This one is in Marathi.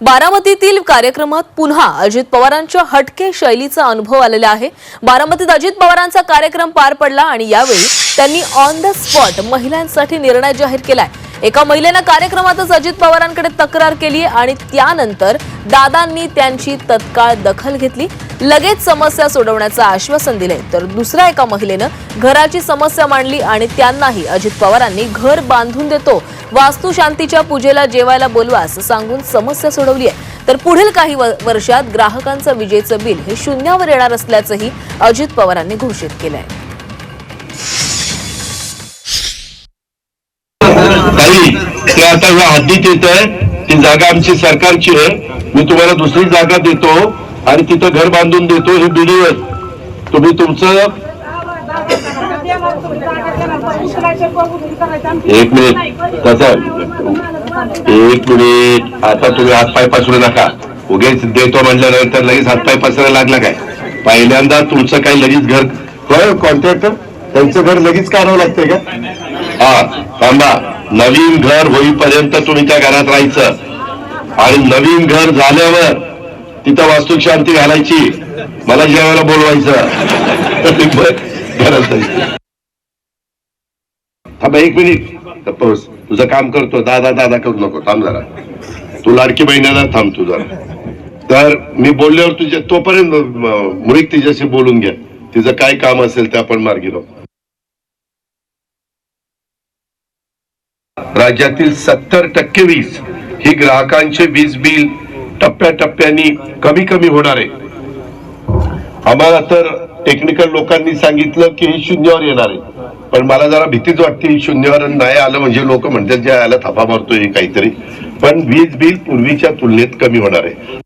बारामतीतील कार्यक्रमात पुन्हा अजित पवारांच्या हटके शैलीचा अनुभव आलेला आहे. बारामतीत अजित पवारांचा कार्यक्रम पार पडला आणि यावेळी त्यांनी ऑन द स्पॉट महिलांसाठी निर्णय जाहीर केलाय. एका महिलेनं कार्यक्रमातच अजित पवारांकडे तक्रार केली आणि त्यानंतर दादांनी त्यांची तत्काळ दखल घेतली. लगेच समस्या सोडवण्याचं आश्वासन दिले तर दुसऱ्या एका महिलेनं घराची समस्या मांडली आणि त्यांनाही अजित पवारांनी घर बांधून देतो. वास्तुशांतीच्या पूजेला जेवायला बोलवा सांगून समस्या सोडवली आहे. तर पुढील काही वर्षात ग्राहकांचं विजेचं बिल हे शून्यावर येणार असल्याचंही अजित पवारांनी घोषित केलंय. ते आता या हद्दीत येत आहे ती जागा आमची सरकारची आहे. मी तुम्हाला दुसरी जागा देतो. आणि तिथं घर बांधून देतो हे बिडी तुम्ही तुमचं एक मिनिट. कसं? एक मिनिट. आता तुम्ही हातपाय पसरू नका. उगेच देतो म्हटल्यानंतर लगेच हातपाय पसरायला लागला काय? पहिल्यांदा तुमचं काही लगेच घर होय कॉन्ट्रॅक्टर त्यांचं घर लगेच काढावं लागतंय का? हा थांबा. नवीन घर होईपर्यंत तुम्ही त्या घरात राहायचं. आणि नवीन घर झाल्यावर तिथं वास्तू शांती घालायची. मला जेवायला बोलवायचं. थांबा एक मिनिट. तुझं काम करतो दादा दादा करू नको थांब जरा. तू लाडकी बहिणीला थांब तू जरा. तर मी बोलल्यावर तुझ्या तोपर्यंत अं, मुळीक तिच्याशी बोलून घ्या तिचं काय काम असेल ते आपण मार्गी लावू राज्यातील सत्तर टक्के वीज ही ग्राहकांचे वीज बिल टप्प्याटप्प्याने कमी कमी होणार आहे. आम्हाला तर टेक्निकल लोकांनी सांगितलं की हे शून्यावर येणार आहे. पण मला जरा भीतीच वाटते शून्यावर नाही आलं म्हणजे लोक म्हणतात जे आयला थापा मारतोय काहीतरी. पण वीज बिल पूर्वीच्या तुलनेत कमी होणार आहे.